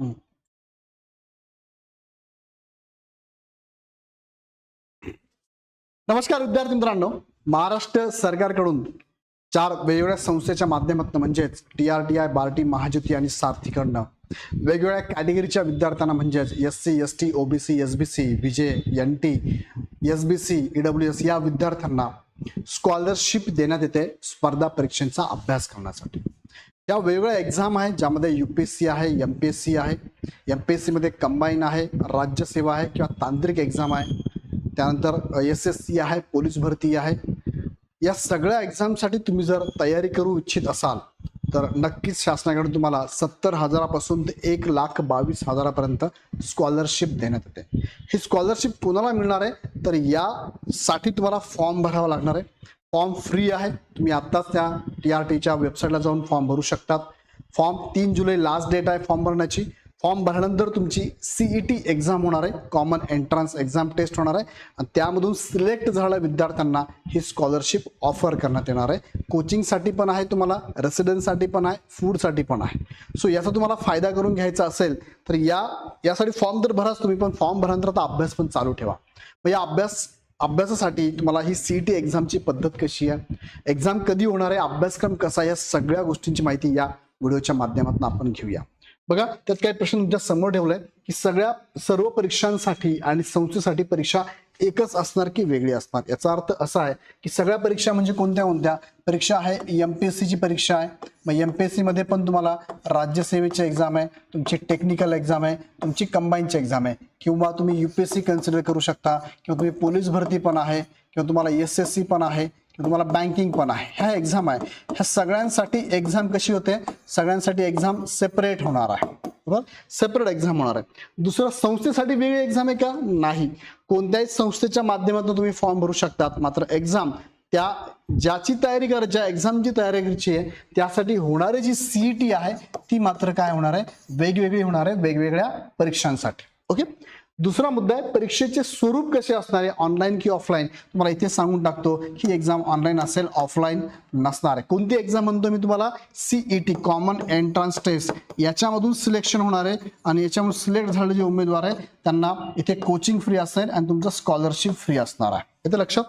नमस्कार विद्यार्थी मित्रांनो. महाराष्ट्र सरकारकडून चार वेगवेगळ्या संस्थेच्या माध्यमातून म्हणजेच T R T I Barti Mahajyoti आणि सारथीकडनं वेगवेगळ्या कॅटेगरीच्या विद्यार्थ्यांना म्हणजेच S C S T OBC S B C VJ N T S B C EW S या विद्यार्थ्यांना स्कॉलरशिप देण्यात येते. स्पर्धा परीक्षांचा अभ्यास करण्यासाठी. या वेगवेगळ्या एक्झाम आहेत ज्यामध्ये यू पी एस सी आहे एम पी एस सी आहे एम पी एस सीमध्ये कंबाईन आहे राज्यसेवा आहे किंवा तांत्रिक एक्झाम आहे. त्यानंतर एस एस सी आहे पोलीस भरती आहे. या सगळ्या एक्झामसाठी तुम्ही जर तयारी करू इच्छित असाल तर नक्कीच शासनाकडून तुम्हाला सत्तर हजारापासून ते एक लाख बावीस हजारापर्यंत स्कॉलरशिप देण्यात येते. ही स्कॉलरशिप कोणाला मिळणार आहे? तर यासाठी तुम्हाला फॉर्म भरावा लागणार आहे. फॉर्म फ्री आहे. तुम्ही आत्ताच त्या टी आर टीच्या वेबसाईटला जाऊन फॉर्म भरू शकतात. फॉर्म तीन जुलै लास्ट डेट आहे फॉर्म भरण्याची. फॉर्म भरल्यानंतर तुमची सीई टी एक्झाम होणार आहे. कॉमन एंट्रन्स एक्झाम टेस्ट होणार आहे. आणि त्यामधून सिलेक्ट झालेल्या विद्यार्थ्यांना ही स्कॉलरशिप ऑफर करण्यात येणार आहे. कोचिंगसाठी पण आहे तुम्हाला रेसिडेन्ससाठी पण आहे फूडसाठी पण आहे. सो याचा तुम्हाला फायदा करून घ्यायचा असेल तर या यासाठी फॉर्म तर भराच तुम्ही पण फॉर्म भरल्यानंतर आता अभ्यास पण चालू ठेवा. मग या अभ्यास अभ्यासासाठी तुम्हाला ही सी टी एक्झामची पद्धत कशी आहे? एक्झाम कधी होणार आहे? अभ्यासक्रम कसा आहे? या सगळ्या गोष्टींची माहिती या व्हिडिओच्या माध्यमातून आपण घेऊया. बघा त्यात काही प्रश्न तुमच्यासमोर ठेवलाय की सगळ्या सर्व परीक्षांसाठी आणि संस्थेसाठी परीक्षा एकच असणार की वेगळी असणार? याचा अर्थ असा आहे की सगळ्या परीक्षा म्हणजे कोणत्या कोणत्या? परीक्षा आहे एम पी एस सीची परीक्षा आहे. मग एम पी एस सीमध्ये पण तुम्हाला राज्यसेवेची एक्झाम आहे तुमची टेक्निकल एक्झाम आहे तुमची कंबाईनची एक्झाम आहे. किंवा तुम्ही U P S C consider करू शकता किंवा तुम्ही पोलीस भरती पण आहे किंवा तुम्हाला एस एस सी पण आहे. तुम्हाला बँकिंग पण आहे. ह्या एक्झाम आहे. ह्या सगळ्यांसाठी एक्झाम कशी होते? सगळ्यांसाठी एक्झाम सेपरेट होणार आहे. बरोबर? सेपरेट एक्झाम होणार आहे. दुसरं संस्थेसाठी वेगळी एक्झाम आहे का? नाही. कोणत्याही संस्थेच्या माध्यमातून तुम्ही फॉर्म भरू शकतात. मात्र एक्झाम त्या ज्याची तयारी कर ज्या एक्झामची तयारी करायची आहे त्यासाठी होणारी जी सीईटी आहे ती मात्र काय होणार आहे? वेगवेगळी होणार आहे. वेगवेगळ्या परीक्षांसाठी. दुसरा मुद्दा आहे परीक्षेचे स्वरूप कसे असणार आहे ऑनलाईन की ऑफलाईन तुम्हाला इथे सांगून टाकतो ही एक्झाम ऑनलाईन असेल ऑफलाईन नसणार. आहे कोणती एक्झाम म्हणतो मी तुम्हाला? सीईटी कॉमन एंट्रन्स टेस्ट याच्यामधून सिलेक्शन होणार आहे आणि याच्यामधून सिलेक्ट झालेले जे उमेदवार आहे त्यांना इथे कोचिंग फ्री असेल आणि तुमचं स्कॉलरशिप फ्री असणार आहे. इथे लक्षात?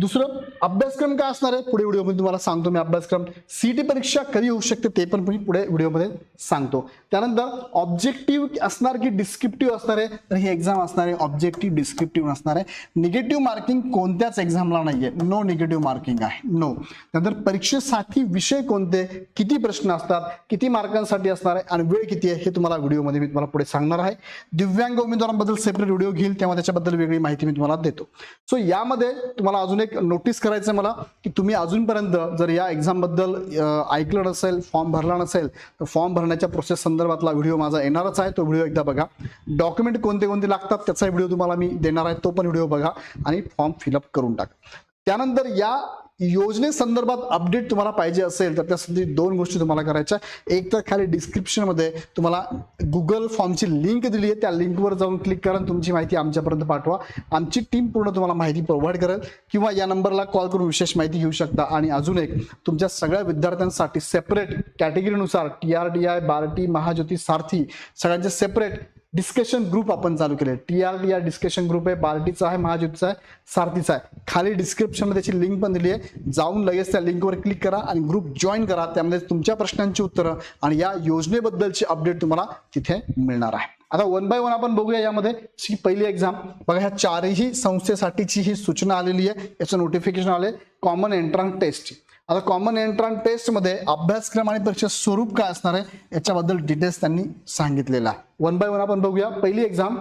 दुसरं अभ्यासक्रम काय असणार आहे? पुढे व्हिडिओमध्ये तुम्हाला सांगतो मी अभ्यासक्रम. सी टी परीक्षा कधी होऊ शकते ते पण मी पुढे व्हिडिओमध्ये सांगतो. त्यानंतर ऑब्जेक्टिव्ह असणार की डिस्क्रिप्टिव्ह असणार आहे? तर ही एक्झाम असणार आहे. ऑब्जेक्टिव्ह डिस्क्रिप्टिव्ह असणार आहे. निगेटिव्ह मार्किंग कोणत्याच एक्झामला नाहीये. नो निगेटिव्ह मार्किंग आहे. नो त्यानंतर परीक्षेसाठी विषय कोणते? किती प्रश्न असतात? किती मार्कांसाठी असणार आहे? आणि वेळ किती आहे? हे तुम्हाला व्हिडिओमध्ये मी तुम्हाला पुढे सांगणार आहे. दिव्यांग उमेदवारांबद्दल सेपरेट व्हिडिओ घेईल. तेव्हा त्याच्याबद्दल वेगळी माहिती मी तुम्हाला देतो. सो यामध्ये तुम्हाला अजून एक नोटीस करायचं आहे मला की तुम्ही अजूनपर्यंत जर या एक्झामबद्दल ऐकलं नसेल फॉर्म भरला नसेल तर फॉर्म भरण्याच्या प्रोसेस संदर्भातला व्हिडिओ माझा येणारच आहे. तो व्हिडिओ एकदा बघा. डॉक्युमेंट कोणते कोणते लागतात त्याचा व्हिडिओ तुम्हाला मी देणार आहे. तो पण व्हिडिओ बघा आणि फॉर्म फिलअप करून टाका. त्यानंतर या योजनेसंदर्भात अपडेट तुम्हाला पाहिजे असेल तर त्यासाठी दोन गोष्टी तुम्हाला करायच्या एक तर खाली डिस्क्रिप्शनमध्ये तुम्हाला गुगल फॉर्मची लिंक दिली आहे. त्या लिंकवर जाऊन क्लिक करा तुमची माहिती आमच्यापर्यंत पाठवा. आमची टीम पूर्ण तुम्हाला माहिती प्रोव्हाइड करेल किंवा या नंबरला कॉल करून विशेष माहिती घेऊ शकता. आणि अजून एक तुमच्या सगळ्या विद्यार्थ्यांसाठी separate कॅटेगरीनुसार T R T I Barti Mahajyoti Sarathi सगळ्यांचे सेपरेट डिस्कशन ग्रुप आपण चालू केले T R D R discussion group आहे बार्टीचा आहे महाज्योतीचा आहे सारथीचा आहे. खाली डिस्क्रिप्शनमध्ये त्याची लिंक पण दिली आहे. जाऊन लगेच त्या लिंकवर क्लिक करा आणि ग्रुप जॉईन करा. त्यामध्ये तुमच्या प्रश्नांची उत्तरं आणि या योजनेबद्दलची अपडेट तुम्हाला तिथे मिळणार आहे. आता वन बाय वन आपण बघूया यामध्ये. ही पहिली एक्झाम बघा ह्या चारही संस्थेसाठीची ही सूचना आलेली आहे. याचं नोटिफिकेशन आले कॉमन एंट्रन्स टेस्टची आता कॉमन एंट्रन्स टेस्टमध्ये अभ्यासक्रम आणि परीक्षा स्वरूप काय असणार आहे याच्याबद्दल डिटेल्स त्यांनी सांगितलेला आहे. वन बाय वन आपण बघूया. पहिली एक्झाम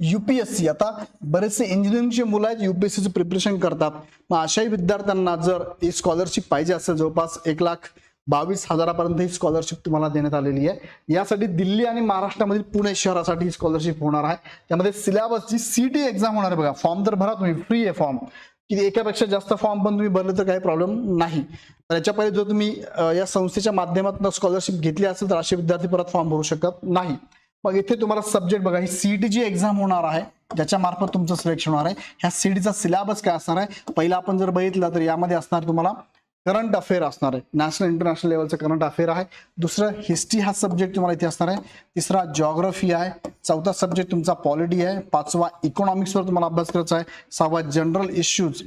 युपीएससी आता बरेचसे इंजिनिअरिंगचे मुलं आहेत युपीएससीचं प्रिपरेशन करतात. मग अशाही विद्यार्थ्यांना जर ही स्कॉलरशिप पाहिजे असेल जवळपास एक लाख बावीस हजारापर्यंत ही स्कॉलरशिप तुम्हाला देण्यात आलेली आहे. यासाठी दिल्ली आणि महाराष्ट्रामधील पुणे शहरासाठी ही स्कॉलरशिप होणार आहे. त्यामध्ये सिलेबसची सीटी एक्झाम होणार आहे बघा. फॉर्म तर भरा तुम्ही. फ्री आहे फॉर्म की एकापेक्षा जास्त फॉर्म पण तुम्ही भरले तर काही प्रॉब्लेम नाही. तर याच्या पहिले जर तुम्ही या संस्थेच्या माध्यमातून स्कॉलरशिप घेतली असेल तर असे विद्यार्थी परत फॉर्म भरू शकत नाही. मग इथे तुम्हाला सब्जेक्ट बघा ही सीईटी जी एक्झाम होणार आहे ज्याच्या मार्फत तुमचं सिलेक्शन होणार आहे. ह्या सीईटीचा सिलेबस काय असणार आहे? पहिला आपण जर बघितला तर यामध्ये असणार तुम्हाला करंट अफेअर असणार आहे. नॅशनल इंटरनॅशनल लेवलचं करंट अफेअर आहे. दुसरं हिस्ट्री हा सब्जेक्ट तुम्हाला इथे असणार आहे. तिसरा जॉग्रफी आहे. चौथा सब्जेक्ट तुमचा पॉलिटी आहे. पाचवा इकॉनॉमिक्सवर तुम्हाला अभ्यास करायचा आहे. सहावा जनरल इश्यूज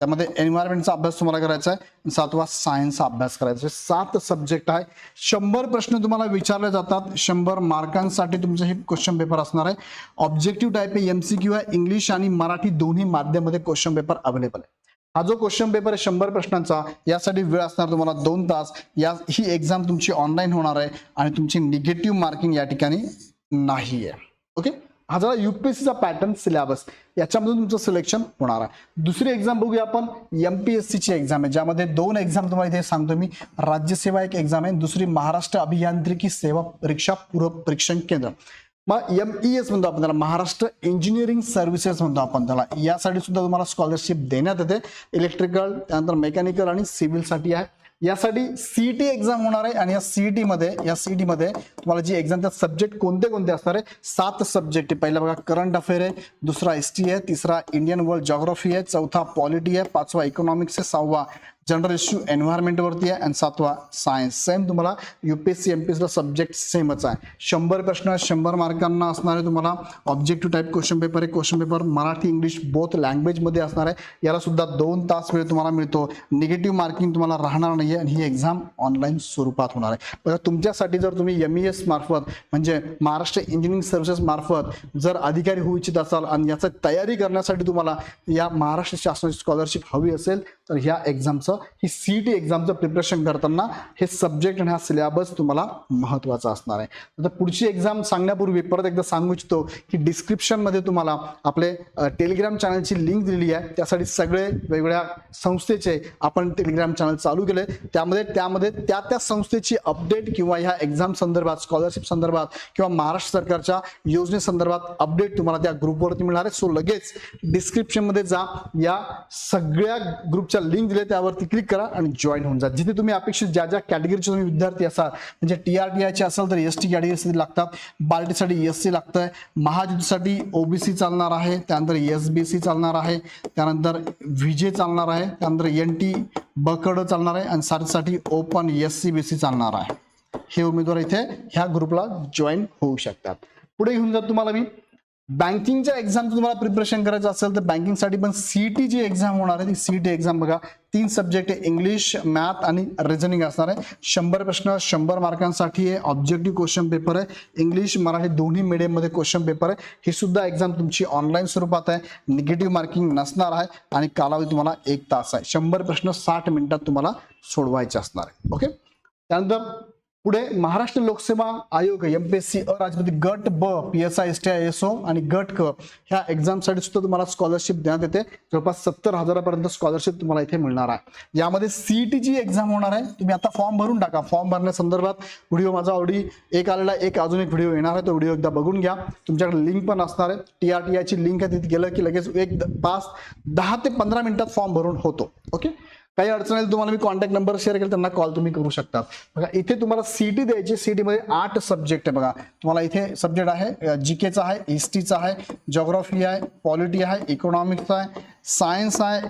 त्यामध्ये एन्व्हायरमेंटचा अभ्यास तुम्हाला करायचा आहे. सातवा सायन्सचा अभ्यास करायचा आहे. सात सब्जेक्ट आहे. शंभर प्रश्न तुम्हाला विचारले जातात. शंभर मार्कांसाठी तुमचं हे क्वेश्चन पेपर असणार आहे. ऑब्जेक्टिव्ह टाईप आहे एमसीक्यू आहे. इंग्लिश आणि मराठी दोन्ही माध्यमामध्ये क्वेश्चन पेपर अवेलेबल आहे. हा जो क्वेश्चन पेपर आहे शंभर प्रश्नांचा यासाठी वेळ असणार तुम्हाला दोन तास. या ही एक्झाम तुमची ऑनलाईन होणार आहे आणि तुमची निगेटिव्ह मार्किंग या ठिकाणी नाही आहे. ओके हा झाला युपीएससीचा पॅटर्न सिलेबस याच्यामधून तुमचं सिलेक्शन होणार आहे. दुसरी एक्झाम बघूया आपण. एम पी एस सीची एक्झाम आहे ज्यामध्ये दोन एक्झाम तुम्हाला इथे सांगतो मी. राज्यसेवा एक एक्झाम आहे. दुसरी महाराष्ट्र अभियांत्रिकी सेवा परीक्षा पूर्व परीक्षण केंद्र. मग एम ई एस म्हणतो आपण त्याला महाराष्ट्र इंजिनिअरिंग सर्व्हिसेस म्हणतो आपण त्याला. यासाठी सुद्धा तुम्हाला स्कॉलरशिप देण्यात येते. इलेक्ट्रिकल त्यानंतर मेकॅनिकल आणि सिव्हिलसाठी आहे. यासाठी सीईटी एक्झाम होणार आहे आणि या सीईटी मध्ये या सीईटी मध्ये तुम्हाला जी एक्झाम त्या सब्जेक्ट कोणते कोणते असणार आहे? सात सब्जेक्ट आहे. पहिला बघा करंट अफेअर आहे. दुसरा एस टी आहे. तिसरा इंडियन वर्ल्ड जॉग्राफी आहे. चौथा पॉलिटी आहे. पाचवा इकॉनॉमिक्स आहे. सहावा जनरल इश्यू एन्व्हायरमेंटवरती आहे. आणि सातवा सायन्स सेम तुम्हाला U P S C M P एसला subject सेमच आहे. शंभर प्रश्न शंभर मार्कांना असणारे तुम्हाला ऑब्जेक्टिव्ह टाईप क्वेश्चन पेपर आहे. Question paper Marathi English both लँग्वेजमध्ये असणार आहे. याला सुद्धा दोन तास वेळ तुम्हाला मिळतो. निगेटिव्ह मार्किंग तुम्हाला राहणार नाही आहे आणि ही एक्झाम ऑनलाईन स्वरूपात होणार आहे. बघा तुमच्यासाठी जर तुम्ही एम ई एस मार्फत म्हणजे महाराष्ट्र इंजिनिअरिंग सर्व्हिसेस मार्फत जर अधिकारी होऊ इच्छित असाल आणि याचं तयारी करण्यासाठी तुम्हाला या महाराष्ट्र शासनाची स्कॉलरशिप हवी असेल तर ह्या एक्झामचं ही सी टी एक्झामचं प्रिपरेशन करताना हे सब्जेक्ट आणि हा सिलेबस तुम्हाला महत्त्वाचा असणार आहे. आता पुढची एक्झाम सांगण्यापूर्वी परत एकदा सांगू इच्छितो की डिस्क्रिप्शनमध्ये तुम्हाला आपले टेलिग्राम चॅनलची लिंक दिलेली आहे. त्यासाठी सगळे वेगवेगळ्या संस्थेचे आपण टेलिग्राम चॅनल चालू केले त्यामध्ये त्यामध्ये त्या त्या संस्थेची अपडेट किंवा ह्या एक्झाम संदर्भात स्कॉलरशिप संदर्भात किंवा महाराष्ट्र सरकारच्या योजनेसंदर्भात अपडेट तुम्हाला त्या ग्रुपवरती मिळणार आहे. सो लगेच डिस्क्रिप्शनमध्ये जा. या सगळ्या ग्रुपच्या लिंक दिले त्यावरती क्लिक करा आणि जॉईन होऊन जा. जिथे तुम्ही अपेक्षित ज्या ज्या कॅटेगरीचे तुम्ही विद्यार्थी असाल म्हणजे टी आर टी आयचे असाल तर एस टी कॅटेगरीसाठी लागतात. बार्टीसाठी एस सी लागतं आहे महाजूतसाठी ओबीसी चालणार आहे. त्यानंतर एस बी सी चालणार आहे. त्यानंतर व्हीजे चालणार आहे. त्यानंतर एन टी बकड चालणार आहे. आणि साठीसाठी open S C B C चालणार आहे. हे उमेदवार इथे ह्या ग्रुपला जॉईन होऊ शकतात. पुढे घेऊन जात तुम्हाला मी. बँकिंगच्या एक्झाम तुम्हाला प्रिपरेशन करायचं असेल तर बँकिंगसाठी पण सीईटी जी एक्झाम होणार आहे. ती सीईटी एक्झाम बघा. तीन सब्जेक्ट आहे. इंग्लिश मॅथ आणि रिझनिंग असणार आहे. शंभर प्रश्न शंभर मार्कांसाठी आहे ऑब्जेक्टिव्ह क्वेश्चन पेपर आहे. इंग्लिश मराठी दोन्ही मीडियममध्ये क्वेश्चन पेपर आहे. ही सुद्धा एक्झाम तुमची ऑनलाईन स्वरूपात आहे. निगेटिव्ह मार्किंग नसणार आहे. आणि कालावधी तुम्हाला एक तास आहे. शंभर प्रश्न साठ मिनिटात तुम्हाला सोडवायचे असणार आहे. ओके त्यानंतर पुढे महाराष्ट्र लोकसेवा आयोग एम पी एस सी अ अराजपती गट ब P S I S T I S O आणि गट क ह्या एक्झामसाठी सुद्धा तुम्हाला स्कॉलरशिप देण्यात येते. जवळपास सत्तर हजारापर्यंत स्कॉलरशिप तुम्हाला इथे मिळणार आहे. यामध्ये सीईटी जी एक्झाम होणार आहे. तुम्ही आता फॉर्म भरून टाका. फॉर्म भरण्यासंदर्भात व्हिडिओ माझा ऑडी एक आलेला एक अजून एक व्हिडिओ येणार आहे. तो व्हिडिओ एकदा बघून घ्या. तुमच्याकडे लिंक पण असणार आहे. टी आर टी आयची लिंक आहे. तिथे गेलं की लगेच एक पाच दहा ते पंधरा मिनिटात फॉर्म भरून होतो. ओके काही अडचण आली तुम्हाला मी कॉन्टॅक्ट नंबर शेअर केला त्यांना कॉल तुम्ही करू शकता. बघा इथे तुम्हाला सीटी द्यायची सीटी मध्ये आठ सब्जेक्ट आहे बघा. तुम्हाला इथे सब्जेक्ट आहे जीकेचा आहे हिस्ट्रीचा आहे जॉग्राफी आहे पॉलिटी आहे इकॉनॉमिक्स आहे सायन्स आहे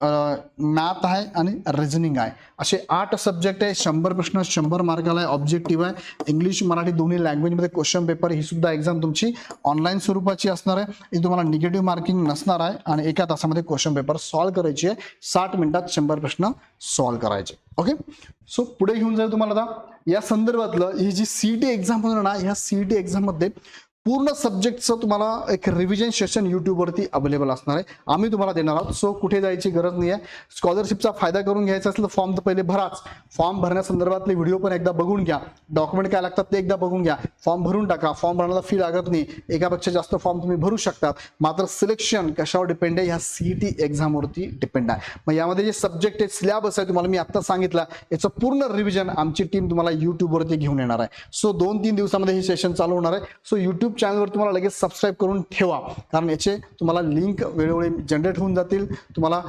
मॅथ आहे आणि रिझनिंग आहे. असे आठ सब्जेक्ट आहे शंभर प्रश्न शंभर मार्काला आहे ऑब्जेक्टिव्ह आहे. इंग्लिश मराठी दोन्ही लँग्वेजमध्ये क्वेश्चन पेपर ही सुद्धा एक्झाम तुमची ऑनलाईन स्वरूपाची असणार आहे. ही तुम्हाला निगेटिव्ह मार्किंग नसणार आहे आणि एका तासामध्ये क्वेश्चन पेपर सॉल्व्ह करायची आहे. साठ मिनिटात शंभर प्रश्न सॉल्व्ह करायचे ओके सो पुढे घेऊन जाईल तुम्हाला आता. या संदर्भातलं ही जी सीईटी एक्झाम होणार ना ह्या सीईटी एक्झाममध्ये पूर्ण सब्जेक्टचं तुम्हाला एक रिव्हिजन सेशन यूट्यूबवरती अवेलेबल असणार आहे. आम्ही तुम्हाला देणार आहोत. सो कुठे जायची गरज नाही आहे स्कॉलरशिपचा फायदा करून घ्यायचा असेल तर फॉर्म तर पहिले भराच. फॉर्म भरण्यासंदर्भातले व्हिडिओ पण एकदा बघून घ्या. डॉक्युमेंट काय लागतात ते एकदा बघून घ्या. फॉर्म भरून टाका. फॉर्म भरण्याला फी लागत नाही. एकापेक्षा जास्त फॉर्म तुम्ही भरू शकतात. मात्र सिलेक्शन कशावर डिपेंड आहे? ह्या सीईटी एक्झामवरती डिपेंड आहे. मग यामध्ये जे सब्जेक्ट आहे सिलेबस आहे तुम्हाला मी आत्ता सांगितलं. याचं पूर्ण रिव्हिजन आमची टीम तुम्हाला यूट्यूबवरती घेऊन येणार आहे. सो दोन तीन दिवसामध्ये हे सेशन चालू होणार आहे. सो यूट्यूब चॅनलवर तुम्हाला लगेच सबस्क्राईब करून ठेवा. कारण याचे तुम्हाला लिंक वेळोवेळी जनरेट होऊन जातील. तुम्हाला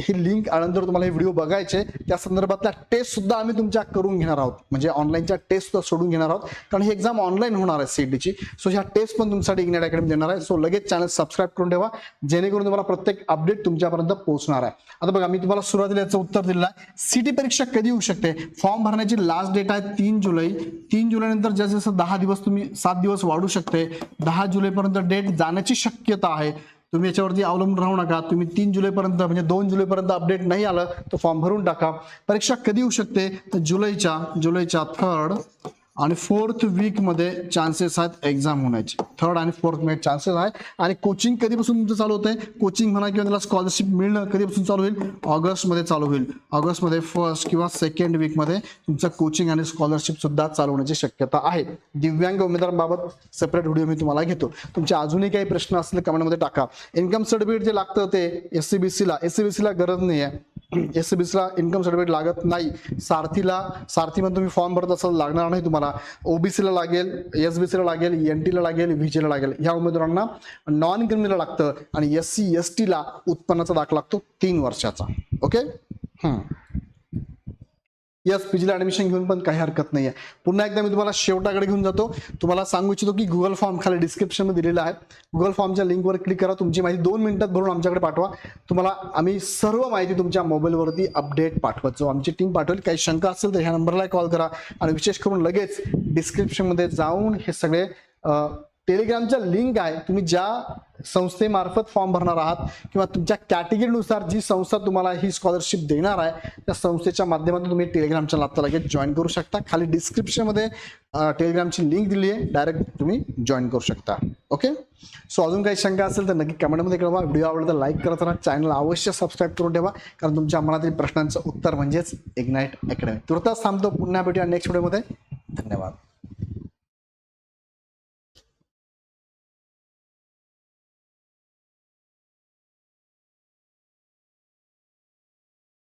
ही लिंक आल्यानंतर तुम्हाला हे व्हिडिओ बघायचे त्या संदर्भातल्या टेस्टसुद्धा आम्ही तुमच्या करून घेणार आहोत. म्हणजे ऑनलाईनच्या टेस्टसुद्धा सोडून घेणार आहोत. कारण ही एक्झाम ऑनलाईन होणार आहे सीईटीची सो ह्या टेस्ट पण तुमच्यासाठी इग्नेट अकॅडमी देणार आहे. सो लगेच चॅनल सबस्क्राईब करून ठेवा. जेणेकरून तुम्हाला प्रत्येक अपडेट तुमच्यापर्यंत पोहोचणार आहे. आता बघा मी तुम्हाला सुरुवातीला याचं उत्तर दिलं आहे. सीटी परीक्षा कधी होऊ शकते? फॉर्म भरण्याची लास्ट डेट आहे तीन जुलै. तीन जुलैनंतर जसं जसं दहा दिवस तुम्ही सात दिवस वाढू शकता दहा जुलैपर्यंत डेट जाण्याची शक्यता आहे. तुम्ही याच्यावरती अवलंबून राहू नका. तुम्ही तीन जुलैपर्यंत म्हणजे दोन जुलैपर्यंत अपडेट नाही आलं तर फॉर्म भरून टाका. परीक्षा कधी येऊ शकते? तर जुलैच्या जुलैच्या थर्ड आणि फोर्थ वीकमध्ये चान्सेस आहेत एक्झाम होण्याचे. थर्ड आणि फोर्थमध्ये चान्सेस आहेत आणि कोचिंग कधीपासून तुमचं चालू होतंय? कोचिंग म्हणा किंवा त्याला स्कॉलरशिप मिळणं कधीपासून चालू होईल? ऑगस्टमध्ये चालू होईल. ऑगस्टमध्ये फर्स्ट किंवा सेकंड वीकमध्ये तुमचं कोचिंग आणि स्कॉलरशिप सुद्धा चालू होण्याची शक्यता आहे. दिव्यांग उमेदवारांबाबत सेपरेट व्हिडिओ मी तुम्हाला घेतो. तुमचे अजूनही काही प्रश्न असले कमेंटमध्ये टाका. इन्कम सर्टिफिकेट जे लागतं ते एस सी बी सीला एस सी बी सीला गरज नाही आहे एस सी बी सीला इन्कम सर्टिफिकेट लागत नाही. सारथीला सारथीमध्ये तुम्ही फॉर्म भरत असाल लागणार नाही तुम्हाला. ओबीसीला लागेल एस बी सीला लागेल एन टीला लागेल व्हीजीला लागेल. ह्या उमेदवारांना नॉन क्रिमिनल लागतं आणि एस सी एस टीला उत्पन्नाचा दाखला लागतो तीन वर्षाचा. ओके हम्म. यस पीजीला ऍडमिशन घेऊन पण काही हरकत नाही आहे पुन्हा एकदा मी तुम्हाला शेवटाकडे घेऊन जातो. तुम्हाला सांगू इच्छितो की गुगल फॉर्म खाली डिस्क्रिप्शनमध्ये दिलेला आहे. गुगल फॉर्मच्या लिंकवर क्लिक करा. तुमची माहिती दोन मिनिटात भरून आमच्याकडे पाठवा. तुम्हाला आम्ही सर्व माहिती तुमच्या मोबाईलवरती अपडेट पाठवत. जाऊ आमची टीम पाठवेल. काही शंका असेल तर ह्या नंबरला कॉल करा. आणि विशेष करून लगेच डिस्क्रिप्शनमध्ये जाऊन हे सगळे टेलिग्रामच्या लिंक आहे. तुम्ही ज्या संस्थेमार्फत फॉर्म भरणार आहात किंवा तुमच्या कॅटेगरीनुसार जी संस्था तुम्हाला ही स्कॉलरशिप देणार आहे त्या संस्थेच्या माध्यमातून तुम्ही टेलिग्राम चॅनल लगेच जॉईन करू शकता. खाली डिस्क्रिप्शनमध्ये टेलिग्रामची लिंक दिली आहे. डायरेक्ट तुम्ही जॉईन करू शकता. ओके सो अजून काही शंका असेल तर नक्की कमेंटमध्ये कळवा. व्हिडिओ आवडला तर लाईक करत राहा. चॅनल अवश्य सबस्क्राईब करून ठेवा. कारण तुमच्या मनातील प्रश्नांचं उत्तर म्हणजेच इग्नाईट अकॅडमी तुर्तास थांबतो. पुन्हा भेटूया नेक्स्ट व्हिडिओमध्ये धन्यवाद.